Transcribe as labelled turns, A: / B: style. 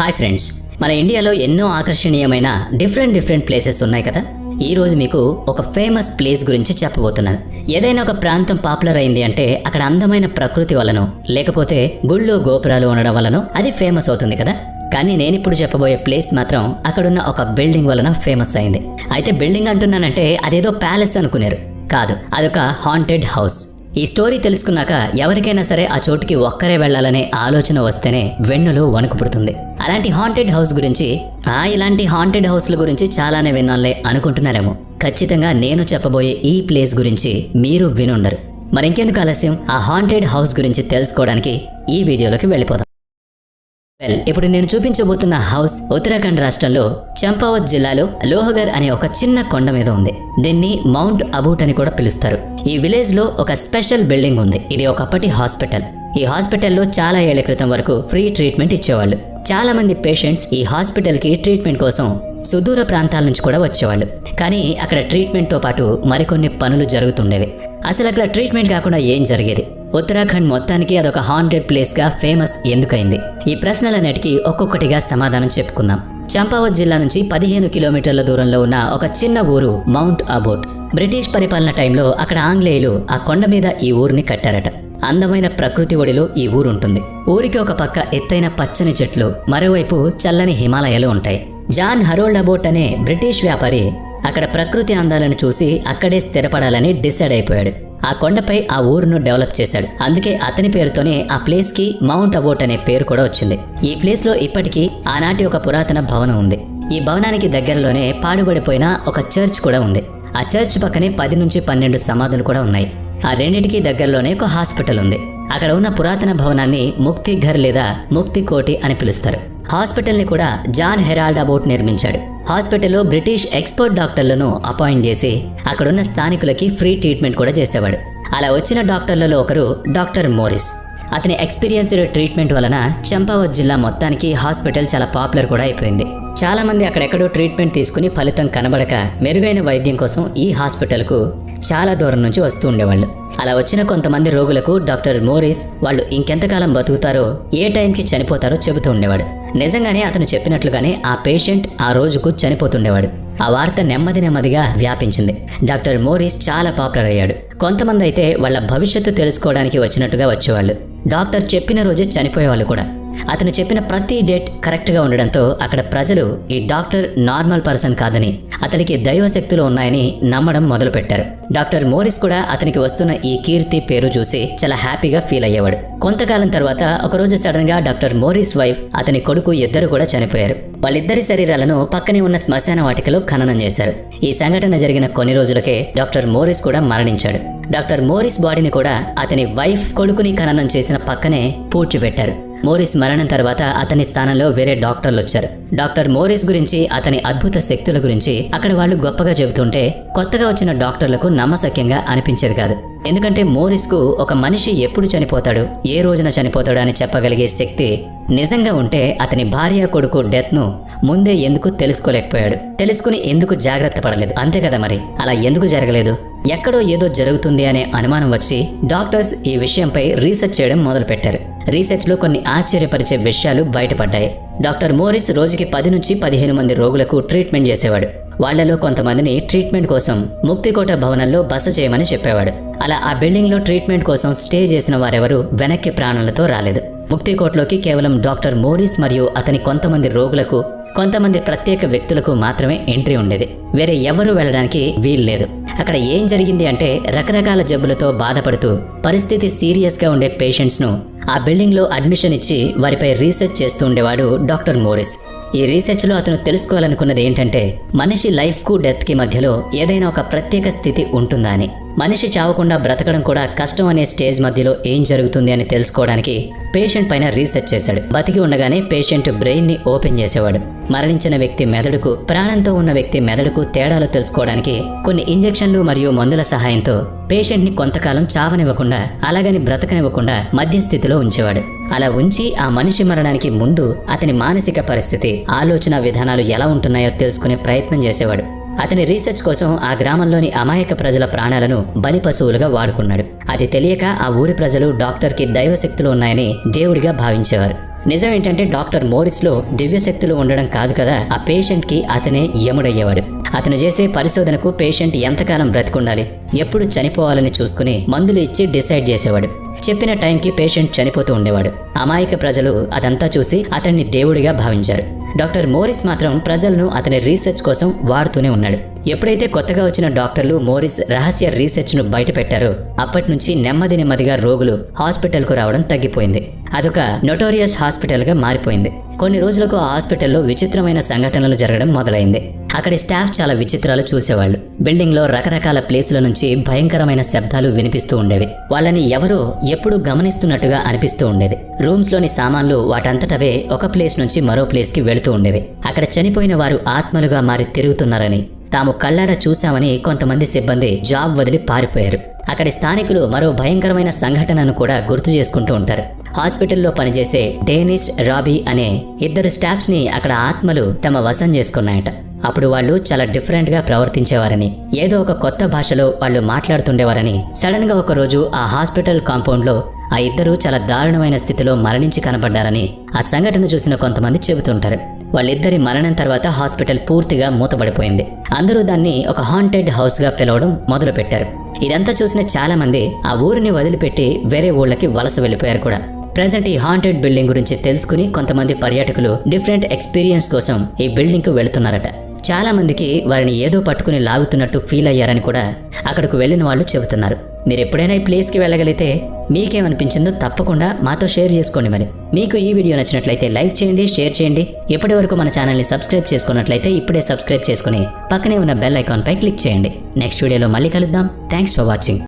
A: Hi friends మన ఇండియాలో ఎన్నో ఆకర్షణీయమైన డిఫరెంట్ డిఫరెంట్ ప్లేసెస్ ఉన్నాయి కదా? ఈ రోజు మీకు ఒక ఫేమస్ ప్లేస్ గురించి చెప్పబోతున్నాను. ఏదైనా ఒక ప్రాంతం పాపులర్ అయింది అంటే అక్కడ అందమైన ప్రకృతి వలనో లేకపోతే గుళ్ళు గోపురాలు ఉండడం వలనో అది ఫేమస్ అవుతుంది కదా? కానీ నేను ఇప్పుడు చెప్పబోయే ప్లేస్ మాత్రం అక్కడున్న ఒక బిల్డింగ్ వలన ఫేమస్ అయింది. అయితే బిల్డింగ్ అంటున్నానంటే అదేదో ప్యాలెస్ అనుకున్నారు కాదు అదొక హాంటెడ్ హౌస్ ఈ స్టోరీ తెలుసుకున్నాక ఎవరికైనా సరే ఆ చోటుకి ఒక్కరే వెళ్ళాలనే ఆలోచన వస్తేనే వెన్నులో వణుకు పుడుతుంది. అలాంటి హాంటెడ్ హౌస్ గురించి ఆ ఇలాంటి హాంటెడ్ హౌస్ల గురించి చాలానే విన్నానులే అనుకుంటున్నారేమో. ఖచ్చితంగా నేను చెప్పబోయే ఈ ప్లేస్ గురించి మీరు వినుండరు. మరింకెందుకు ఆలస్యం? ఆ హాంటెడ్ హౌస్ గురించి తెలుసుకోవడానికి ఈ వీడియోలోకి వెళ్ళిపోదాం. వెల్ ఇప్పుడు నేను చూపించబోతున్న హౌస్ ఉత్తరాఖండ్ రాష్ట్రంలో చంపావత్ జిల్లాలో లోహగర్ అనే ఒక చిన్న కొండ మీద ఉంది. దీన్ని మౌంట్ అబూట్ అని కూడా పిలుస్తారు. ఈ విలేజ్లో ఒక స్పెషల్ బిల్డింగ్ ఉంది. ఇది ఒకప్పటి హాస్పిటల్. ఈ హాస్పిటల్లో చాలా ఏళ్ళ క్రితం వరకు ఫ్రీ ట్రీట్మెంట్ ఇచ్చేవాళ్ళు. చాలా మంది పేషెంట్స్ ఈ హాస్పిటల్కి ట్రీట్మెంట్ కోసం సుదూర ప్రాంతాల నుంచి కూడా వచ్చేవాళ్ళు. కానీ అక్కడ ట్రీట్మెంట్తో పాటు మరికొన్ని పనులు జరుగుతుండేవి. అసలు అక్కడ ట్రీట్మెంట్ కాకుండా ఏం జరిగేది? ఉత్తరాఖండ్ మొత్తానికి అదొక హాంటెడ్ ప్లేస్గా ఫేమస్ ఎందుకైంది? ఈ ప్రశ్నలన్నిటికీ ఒక్కొక్కటిగా సమాధానం చెప్పుకుందాం. చంపావత్ జిల్లా నుంచి పదిహేను కిలోమీటర్ల దూరంలో ఉన్న ఒక చిన్న ఊరు మౌంట్ అబోట్. బ్రిటిష్ పరిపాలన టైంలో అక్కడ ఆంగ్లేయులు ఆ కొండ మీద ఈ ఊరిని కట్టారట. అందమైన ప్రకృతి ఒడిలో ఈ ఊరు ఉంటుంది ఊరికి ఒక పక్క ఎత్తైన పచ్చని చెట్లు మరోవైపు చల్లని హిమాలయాలు ఉంటాయి. జాన్ హరోల్డ్ అబోట్ అనే బ్రిటిష్ వ్యాపారి అక్కడ ప్రకృతి అందాలను చూసి అక్కడే స్థిరపడాలని డిసైడ్ అయిపోయాడు. ఆ కొండపై ఆ ఊరును డెవలప్ చేశాడు. అందుకే అతని పేరుతోనే ఆ ప్లేస్కి మౌంట్ అబోట్ అనే పేరు కూడా వచ్చింది. ఈ ప్లేస్లో ఇప్పటికీ ఆనాటి ఒక పురాతన భవనం ఉంది. ఈ భవనానికి దగ్గరలోనే పాడుబడిపోయిన ఒక చర్చ్ కూడా ఉంది. ఆ చర్చ్ పక్కనే పది నుంచి పన్నెండు సమాధులు కూడా ఉన్నాయి. ఆ రెండింటికి దగ్గరలోనే ఒక హాస్పిటల్ ఉంది. అక్కడ ఉన్న పురాతన భవనాన్ని ముక్తి ఘర్ లేదా ముక్తి కోటి అని పిలుస్తారు. హాస్పిటల్ని కూడా జాన్ హెరాల్డ్ అబౌట్ నిర్మించాడు. హాస్పిటల్లో బ్రిటిష్ ఎక్స్పర్ట్ డాక్టర్లను అపాయింట్ చేసి అక్కడున్న స్థానికులకి ఫ్రీ ట్రీట్మెంట్ కూడా చేసేవాడు. అలా వచ్చిన డాక్టర్లలో ఒకరు డాక్టర్ మోరిస్. అతని ఎక్స్పీరియన్స్డ్ ట్రీట్మెంట్ వలన చంపావత్ జిల్లా మొత్తానికి హాస్పిటల్ చాలా పాపులర్ కూడా అయిపోయింది. చాలా మంది అక్కడెక్కడో ట్రీట్మెంట్ తీసుకుని ఫలితం కనబడక మెరుగైన వైద్యం కోసం ఈ హాస్పిటల్కు చాలా దూరం నుంచి వస్తూ ఉండేవాళ్ళు. అలా వచ్చిన కొంతమంది రోగులకు డాక్టర్ మోరిస్ వాళ్ళు ఇంకెంతకాలం బతుకుతారో ఏ టైంకి చనిపోతారో చెబుతూ ఉండేవాడు. నిజంగానే అతను చెప్పినట్లుగానే ఆ పేషెంట్ ఆ రోజుకు చనిపోతుండేవాడు. ఆ వార్త నెమ్మది నెమ్మదిగా వ్యాపించింది. డాక్టర్ మోరిస్ చాలా పాపులర్ అయ్యాడు. కొంతమంది అయితే వాళ్ళ భవిష్యత్తు తెలుసుకోవడానికి వచ్చినట్టుగా వచ్చేవాళ్ళు. డాక్టర్ చెప్పిన రోజే చనిపోయేవాళ్ళు కూడా. అతను చెప్పిన ప్రతి డేట్ కరెక్ట్గా ఉండడంతో అక్కడ ప్రజలు ఈ డాక్టర్ నార్మల్ పర్సన్ కాదని అతనికి దైవశక్తులు ఉన్నాయని నమ్మడం మొదలుపెట్టారు. డాక్టర్ మోరిస్ కూడా అతనికి వస్తున్న ఈ కీర్తి పేరు చూసి చాలా హ్యాపీగా ఫీల్ అయ్యేవాడు. కొంతకాలం తర్వాత ఒకరోజు సడన్గా డాక్టర్ మోరిస్ వైఫ్ అతని కొడుకు ఇద్దరు కూడా చనిపోయారు. వాళ్ళిద్దరి శరీరాలను పక్కనే ఉన్న శ్మశాన వాటికలో ఖననం చేశారు. ఈ సంఘటన జరిగిన కొన్ని రోజులకే డాక్టర్ మోరిస్ కూడా మరణించాడు. డాక్టర్ మోరిస్ బాడీని కూడా అతని వైఫ్ కొడుకుని ఖననం చేసిన పక్కనే పూడ్చిపెట్టారు. మోరిస్ మరణం తర్వాత అతని స్థానంలో వేరే డాక్టర్లు వచ్చారు. డాక్టర్ మోరిస్ గురించి అతని అద్భుత శక్తుల గురించి అక్కడ వాళ్ళు గొప్పగా చెబుతుంటే కొత్తగా వచ్చిన డాక్టర్లకు నమ్మసక్యంగా అనిపించేది కాదు. ఎందుకంటే మోరిస్కు ఒక మనిషి ఎప్పుడు చనిపోతాడు ఏ రోజున చనిపోతాడు అని చెప్పగలిగే శక్తి నిజంగా ఉంటే అతని భార్య కొడుకు డెత్ను ముందే ఎందుకు తెలుసుకోలేకపోయాడు. తెలుసుకుని ఎందుకు జాగ్రత్త పడలేదు. అంతే కదా మరి? అలా ఎందుకు జరగలేదు? ఎక్కడో ఏదో జరుగుతుంది అనే అనుమానం వచ్చి డాక్టర్స్ ఈ విషయంపై రీసెర్చ్ చేయడం మొదలుపెట్టారు. రీసెర్చ్లో కొన్ని ఆశ్చర్యపరిచే విషయాలు బయటపడ్డాయి. డాక్టర్ మోరిస్ రోజుకి పది నుంచి పదిహేను మంది రోగులకు ట్రీట్మెంట్ చేసేవాడు. వాళ్ళలో కొంతమందిని ట్రీట్మెంట్ కోసం ముక్తికోట భవనంలో బస చేయమని చెప్పేవాడు. అలా ఆ బిల్డింగ్లో ట్రీట్మెంట్ కోసం స్టే చేసిన వారెవరూ వెనక్కి ప్రాణాలతో రాలేదు. ముక్తికోట్లోకి కేవలం డాక్టర్ మోరిస్ మరియు అతని కొంతమంది రోగులకు కొంతమంది ప్రత్యేక వ్యక్తులకు మాత్రమే ఎంట్రీ ఉండేది. వేరే ఎవరూ వెళ్ళడానికి వీల్లేదు అక్కడ ఏం జరిగింది అంటే రకరకాల జబ్బులతో బాధపడుతూ పరిస్థితి సీరియస్గా ఉండే పేషెంట్స్ను ఆ బిల్డింగ్లో అడ్మిషన్ ఇచ్చి వారిపై రీసెర్చ్ చేస్తూ ఉండేవాడు డాక్టర్ మోరిస్. ఈ రీసెర్చ్లో అతను తెలుసుకోవాలనుకున్నది ఏంటంటే మనిషి లైఫ్కు డెత్కి మధ్యలో ఏదైనా ఒక ప్రత్యేక స్థితి ఉంటుందా అని. మనిషి చావకుండా బ్రతకడం కూడా కష్టం అనే స్టేజ్ మధ్యలో ఏం జరుగుతుంది అని తెలుసుకోవడానికి పేషెంట్ పైన రీసెర్చ్ చేశాడు. బతికి ఉండగానే పేషెంట్ బ్రెయిన్ని ఓపెన్ చేసేవాడు. మరణించిన వ్యక్తి మెదడుకు ప్రాణంతో ఉన్న వ్యక్తి మెదడుకు తేడాలు తెలుసుకోవడానికి కొన్ని ఇంజెక్షన్లు మరియు మందుల సహాయంతో పేషెంట్ని కొంతకాలం చావనివ్వకుండా అలాగని బ్రతకనివ్వకుండా మధ్యస్థితిలో ఉంచేవాడు. అలా ఉంచి ఆ మనిషి మరణానికి ముందు అతని మానసిక పరిస్థితి ఆలోచన విధానాలు ఎలా ఉంటున్నాయో తెలుసుకునే ప్రయత్నం చేసేవాడు. అతని రీసెర్చ్ కోసం ఆ గ్రామంలోని అమాయక ప్రజల ప్రాణాలను బలి పశువులుగా వాడుకున్నాడు. అది తెలియక ఆ ఊరి ప్రజలు డాక్టర్కి దైవశక్తులు ఉన్నాయని దేవుడిగా భావించేవారు. నిజం ఏంటంటే డాక్టర్ మోరిస్లో దివ్యశక్తులు ఉండడం కాదు కదా ఆ పేషెంట్కి అతనే యముడయ్యేవాడు. అతను చేసే పరిశోధనకు పేషెంట్ ఎంతకాలం బ్రతికుండాలి ఎప్పుడు చనిపోవాలని చూసుకుని మందులు ఇచ్చి డిసైడ్ చేసేవాడు. చెప్పిన టైంకి పేషెంట్ చనిపోతూ ఉండేవాడు. అమాయక ప్రజలు అదంతా చూసి అతన్ని దేవుడిగా భావించారు. డాక్టర్ మోరిస్ మాత్రం ప్రజలను అతని రీసెర్చ్ కోసం వాడుతూనే ఉన్నాడు. ఎప్పుడైతే కొత్తగా వచ్చిన డాక్టర్లు మోరిస్ రహస్య రీసెర్చ్ను బయటపెట్టారో అప్పటి నుంచి నెమ్మది నెమ్మదిగా రోగులు హాస్పిటల్కు రావడం తగ్గిపోయింది. అదొక నొటోరియస్ హాస్పిటల్గా మారిపోయింది. కొన్ని రోజులకు ఆ హాస్పిటల్లో విచిత్రమైన సంఘటనలు జరగడం మొదలైంది. అక్కడి స్టాఫ్ చాలా విచిత్రాలు చూసేవాళ్ళు. బిల్డింగ్లో రకరకాల ప్లేసుల నుంచి భయంకరమైన శబ్దాలు వినిపిస్తూ ఉండేవి. వాళ్ళని ఎవరో ఎప్పుడూ గమనిస్తున్నట్టుగా అనిపిస్తూ ఉండేది. రూమ్స్లోని సామాన్లు వాటంతటవే ఒక ప్లేస్ నుంచి మరో ప్లేస్కి వెళుతూ ఉండేవి. అక్కడ చనిపోయిన వారు ఆత్మలుగా మారి తిరుగుతున్నారని తాము కళ్ళారా చూశామని కొంతమంది సిబ్బంది జాబ్ వదిలి పారిపోయారు. అక్కడి స్థానికులు మరో భయంకరమైన సంఘటనను కూడా గుర్తు చేసుకుంటూ ఉంటారు. హాస్పిటల్లో పనిచేసే డేనిస్ రాబీ అనే ఇద్దరు స్టాఫ్స్ని అక్కడ ఆత్మలు తమ వశం చేసుకున్నాయట. అప్పుడు వాళ్ళు చాలా డిఫరెంట్గా ప్రవర్తించేవారని ఏదో ఒక కొత్త భాషలో వాళ్ళు మాట్లాడుతుండేవారని సడన్గా ఒకరోజు ఆ హాస్పిటల్ కాంపౌండ్లో ఆ ఇద్దరు చాలా దారుణమైన స్థితిలో మరణించి కనబడ్డారని ఆ సంఘటన చూసిన కొంతమంది చెబుతుంటారు. వాళ్ళిద్దరి మరణం తర్వాత హాస్పిటల్ పూర్తిగా మూతపడిపోయింది. అందరూ దాన్ని ఒక హాంటెడ్ హౌస్గా పిలవడం మొదలుపెట్టారు. ఇదంతా చూసిన చాలా మంది ఆ ఊరిని వదిలిపెట్టి వేరే ఊళ్ళకి వలస వెళ్ళిపోయారు కూడా. ప్రజెంట్ ఈ హాంటెడ్ బిల్డింగ్ గురించి తెలుసుకుని కొంతమంది పర్యాటకులు డిఫరెంట్ ఎక్స్పీరియన్స్ కోసం ఈ బిల్డింగ్కు వెళుతున్నారట. చాలామందికి వారిని ఏదో పట్టుకుని లాగుతున్నట్టు ఫీల్ అయ్యారని కూడా అక్కడికి వెళ్ళిన వాళ్ళు చెబుతున్నారు. మీరు ఎప్పుడైనా ఈ ప్లేస్కి వెళ్ళగలిగితే మీకేమనిపించిందో తప్పకుండా మాతో షేర్ చేసుకోండి మరి. మీకు ఈ వీడియో నచ్చినట్లయితే లైక్ చేయండి షేర్ చేయండి. ఇప్పటి వరకు మన ఛానల్ని సబ్స్క్రైబ్ చేసుకున్నట్లయితే ఇప్పుడే సబ్స్క్రైబ్ చేసుకుని పక్కనే ఉన్న బెల్ ఐకాన్పై క్లిక్ చేయండి. నెక్స్ట్ వీడియోలో మళ్ళీ కలుద్దాం. Thanks for watching.